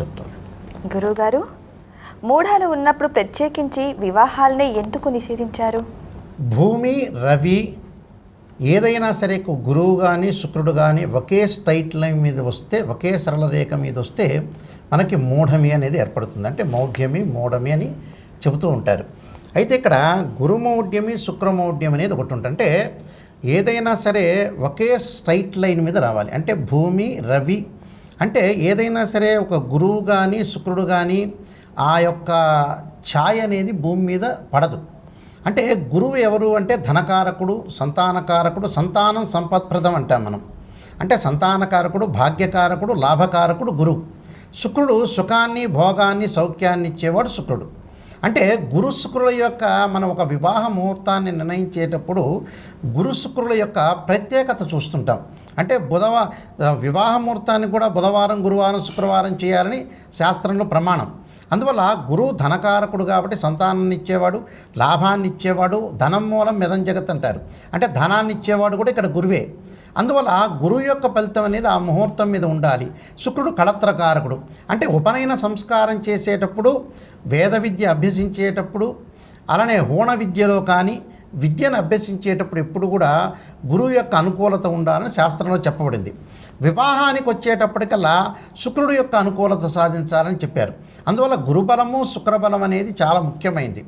చెప్తాను గురువుగారు మూఢాలు ఉన్నప్పుడు ప్రత్యేకించి వివాహాల్ని ఎందుకు నిషేధించారు? భూమి రవి ఏదైనా సరే ఒక గురువు కానీ శుక్రుడు కానీ ఒకే స్ట్రైట్ లైన్ మీద వస్తే ఒకే సరళ రేఖ మీద వస్తే మనకి మూఢమి అనేది ఏర్పడుతుంది. అంటే మౌఢ్యమి మూఢమి అని చెబుతూ ఉంటారు. అయితే ఇక్కడ గురుమౌఢ్యమి శుక్రమౌఢ్యం అనేది ఒకటి ఉంటుంది. అంటే ఏదైనా సరే ఒకే స్ట్రైట్ లైన్ మీద రావాలి. అంటే భూమి రవి అంటే ఏదైనా సరే ఒక గురువు కానీ శుక్రుడు కానీ ఆ యొక్క ఛాయ అనేది భూమి మీద పడదు. అంటే గురువు ఎవరు అంటే ధనకారకుడు సంతానకారకుడు సంతానం సంపత్ప్రదం అంటాం మనం. అంటే సంతానకారకుడు భాగ్యకారకుడు లాభకారకుడు గురువు. శుక్రుడు సుఖాన్ని భోగాన్ని సౌఖ్యాన్ని ఇచ్చేవాడు శుక్రుడు. అంటే గురు శుక్రుల యొక్క మనం ఒక వివాహ ముహూర్తాన్ని నిర్ణయించేటప్పుడు గురు శుక్రుల యొక్క ప్రత్యేకత చూస్తుంటాం. అంటే బుధవ వివాహ ముహూర్తాన్ని కూడా బుధవారం గురువారం శుక్రవారం చేయాలని శాస్త్రంలో ప్రమాణం. అందువల్ల గురువు ధనకారకుడు కాబట్టి సంతానాన్ని ఇచ్చేవాడు లాభాన్ని ఇచ్చేవాడు ధనం మూలం మెదం జగత్ అంటారు. అంటే ధనాన్ని ఇచ్చేవాడు కూడా ఇక్కడ గురువే. అందువల్ల గురువు యొక్క ఫలితం అనేది ఆ ముహూర్తం మీద ఉండాలి. శుక్రుడు కళత్రకారకుడు. అంటే ఉపనయన సంస్కారం చేసేటప్పుడు వేద విద్య అభ్యసించేటప్పుడు అలానే హోణ విద్యలో కానీ విద్యను అభ్యసించేటప్పుడు ఎప్పుడు కూడా గురువు యొక్క అనుకూలత ఉండాలని శాస్త్రంలో చెప్పబడింది. వివాహానికి వచ్చేటప్పటికల్లా శుక్రుడు యొక్క అనుకూలత సాధించాలని చెప్పారు. అందువల్ల గురుబలము శుక్రబలం అనేది చాలా ముఖ్యమైనది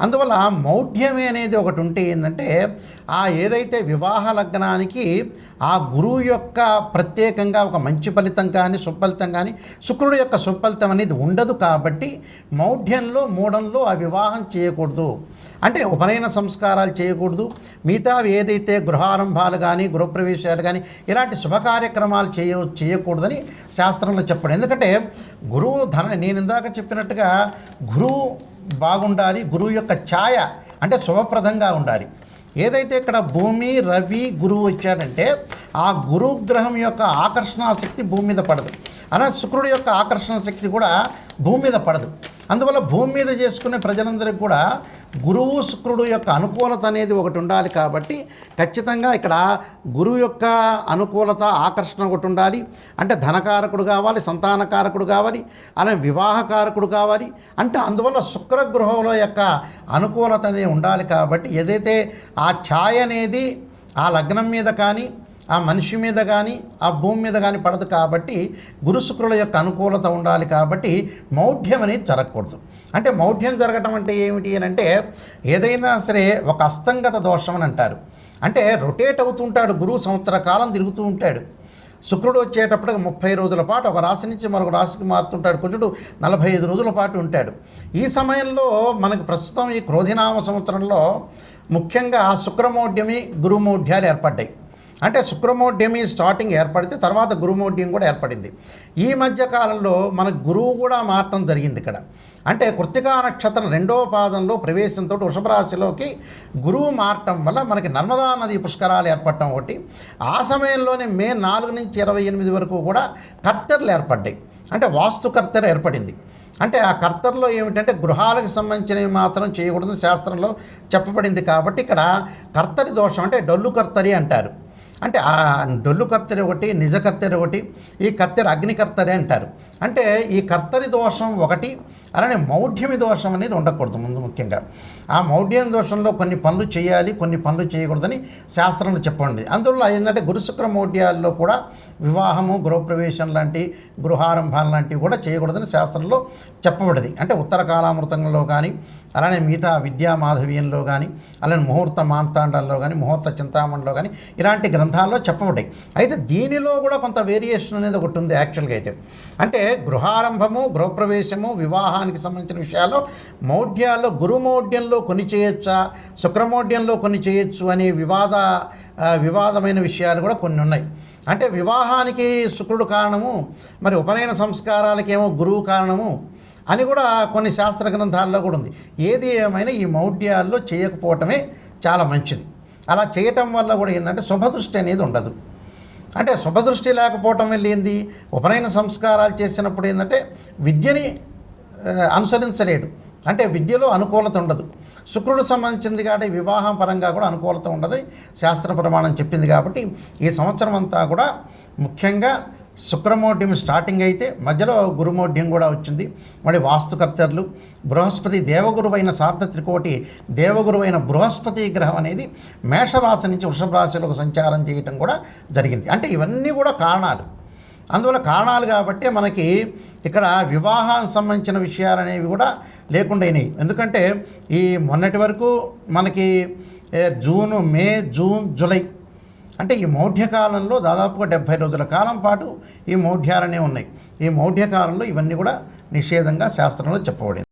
అందువల్ల మౌఢ్యమే అనేది ఒకటి ఉంటే ఏంటంటే ఆ ఏదైతే వివాహ లగ్నానికి ఆ గురువు యొక్క ప్రత్యేకంగా ఒక మంచి ఫలితం కానీ సుఫలితం కానీ శుక్రుడు యొక్క సుఫలితం అనేది ఉండదు కాబట్టి మౌఢ్యంలో మూఢంలో ఆ వివాహం చేయకూడదు. అంటే ఉపనయన సంస్కారాలు చేయకూడదు. మిగతా ఏదైతే గృహారంభాలు కానీ గృహప్రవేశాలు కానీ ఇలాంటి శుభ కార్యక్రమాలు చేయ చేయకూడదని శాస్త్రంలో చెప్పడం. ఎందుకంటే గురువు ధన నేను ఇందాక చెప్పినట్టుగా గురువు బాగుండాలి గురువు యొక్క ఛాయ అంటే శుభప్రదంగా ఉండాలి. ఏదైతే ఇక్కడ భూమి రవి గురువు ఇచ్చాడంటే ఆ గురువు గ్రహం యొక్క ఆకర్షణ శక్తి భూమి మీద పడదు. అలా శుక్రుడు యొక్క ఆకర్షణ శక్తి కూడా భూమి మీద పడదు. అందువల్ల భూమి మీద చేసుకునే ప్రజలందరికీ కూడా గురువు శుక్రుడు యొక్క అనుకూలత అనేది ఒకటి ఉండాలి కాబట్టి ఖచ్చితంగా ఇక్కడ గురువు యొక్క అనుకూలత ఆకర్షణ ఒకటి ఉండాలి. అంటే ధనకారకుడు కావాలి సంతానకారకుడు కావాలి అలాగే వివాహకారకుడు కావాలి. అంటే అందువల్ల శుక్రగృహంలో యొక్క అనుకూలత అనేది ఉండాలి కాబట్టి ఏదైతే ఆ ఛాయ అనేది ఆ లగ్నం మీద కానీ ఆ మనిషి మీద కానీ ఆ భూమి మీద కానీ పడదు కాబట్టి గురు శుక్రుల యొక్క అనుకూలత ఉండాలి కాబట్టి మౌఢ్యం అనేది జరగకూడదు. అంటే మౌఢ్యం జరగటం అంటే ఏమిటి అని అంటే ఏదైనా సరే ఒక అస్తంగత దోషం అని అంటారు. అంటే రొటేట్ అవుతుంటాడు గురువు సంవత్సర కాలం తిరుగుతూ ఉంటాడు. శుక్రుడు వచ్చేటప్పటికి ముప్పై రోజుల పాటు ఒక రాశి నుంచి మరొక రాశికి మారుతుంటాడు. కుజుడు నలభై ఐదు రోజుల పాటు ఉంటాడు. ఈ సమయంలో మనకు ప్రస్తుతం ఈ క్రోధినామ సంవత్సరంలో ముఖ్యంగా శుక్రమౌఢ్యమి గురుమౌఢ్యాలు ఏర్పడ్డాయి. అంటే శుక్రమోడ్యమి స్టార్టింగ్ ఏర్పడితే తర్వాత గురుమోడ్యం కూడా ఏర్పడింది. ఈ మధ్య కాలంలో మన గురువు కూడా మారటం జరిగింది ఇక్కడ. అంటే కృత్తికా నక్షత్రం రెండవ పాదంలో ప్రవేశంతో వృషభ రాశిలోకి గురువు మారటం వల్ల మనకి నర్మదా నది పుష్కరాలు ఏర్పడటం ఒకటి. ఆ సమయంలోనే మే నాలుగు నుంచి ఇరవై ఎనిమిది వరకు కూడా కర్తర్లు ఏర్పడ్డాయి. అంటే వాస్తుకర్తర్ ఏర్పడింది. అంటే ఆ కర్తర్లో ఏమిటంటే గృహాలకు సంబంధించినవి మాత్రం చేయకూడదు శాస్త్రంలో చెప్పబడింది కాబట్టి ఇక్కడ కర్తరి దోషం అంటే డొల్లు కర్తరి అంటారు. అంటే ఆ డొల్లు కత్తెర ఒకటి నిజ కత్తెర ఒకటి ఈ కత్తెర అగ్ని కర్తరి అంటారు. అంటే ఈ కర్తరి దోషం ఒకటి అలానే మౌఢ్యమి దోషం అనేది ఉండకూడదు ముందు ముఖ్యంగా. ఆ మౌఢ్యం దోషంలో కొన్ని పనులు చేయాలి కొన్ని పనులు చేయకూడదని శాస్త్రంలో చెప్పండి. అందువల్ల ఏంటంటే గురుశుక్ర మౌఢ్యాల్లో కూడా వివాహము గృహప్రవేశం లాంటి గృహారంభాలు లాంటివి కూడా చేయకూడదని శాస్త్రంలో చెప్పబడింది. అంటే ఉత్తర కాలామృతంలో కానీ అలానే మిగతా విద్యా మాధవీయంలో కానీ అలానే ముహూర్త మాంతాండంలో కానీ ముహూర్త చింతామణిలో కానీ ఇలాంటి గ్రంథాల్లో చెప్పబడ్డాయి. అయితే దీనిలో కూడా కొంత వేరియేషన్ అనేది ఒకటి ఉంది యాక్చువల్గా అయితే. అంటే గృహారంభము గృహప్రవేశము వివాహానికి సంబంధించిన విషయాల్లో మౌఢ్యాల్లో గురుమౌఢ్యంలో కొన్ని చేయొచ్చా? శుక్రమౌఢ్యంలో కొన్ని చేయొచ్చు అనే వివాద వివాదమైన విషయాలు కూడా కొన్ని ఉన్నాయి. అంటే వివాహానికి శుక్రుడు కారణము మరి ఉపనయన సంస్కారాలకేమో గురువు కారణము అని కూడా కొన్ని శాస్త్ర గ్రంథాల్లో కూడా ఉంది. ఏది ఏమైనా ఈ మౌఢ్యాల్లో చేయకపోవటమే చాలా మంచిది. అలా చేయటం వల్ల కూడా ఏంటంటే శుభదృష్టి అనేది ఉండదు. అంటే శుభదృష్టి లేకపోవటం వల్ల ఏంది? ఉపనయన సంస్కారాలు చేసినప్పుడు ఏంటంటే విద్యని అనుసరించలేడు. అంటే విద్యలో అనుకూలత ఉండదు. శుక్రుడు సంబంధించింది కాబట్టి వివాహం పరంగా కూడా అనుకూలత ఉండదు. శాస్త్ర ప్రమాణం చెప్పింది కాబట్టి ఈ సంవత్సరం అంతా కూడా ముఖ్యంగా శుక్రమోఢ్యం స్టార్టింగ్ అయితే మధ్యలో గురుమోఢ్యం కూడా వచ్చింది. మళ్ళీ వాస్తుకర్తలు బృహస్పతి దేవగురువైన సార్థ త్రికోటి దేవగురువైన బృహస్పతి గ్రహం అనేది మేషరాశి నుంచి వృషభ రాశిలోకి సంచారం చేయటం కూడా జరిగింది. అంటే ఇవన్నీ కూడా కారణాలు. అందువల్ల కారణాలు కాబట్టి మనకి ఇక్కడ వివాహానికి సంబంధించిన విషయాలు అనేవి కూడా లేకుండా అయినాయి. ఎందుకంటే ఈ మొన్నటి వరకు మనకి జూను మే జూన్ జూలై అంటే ఈ మౌఢ్యకాలంలో దాదాపుగా డెబ్భై రోజుల కాలం పాటు ఈ మౌఢ్యాలనే ఉన్నాయి. ఈ మౌఢ్యకాలంలో ఇవన్నీ కూడా నిషేధంగా శాస్త్రంలో చెప్పబడింది.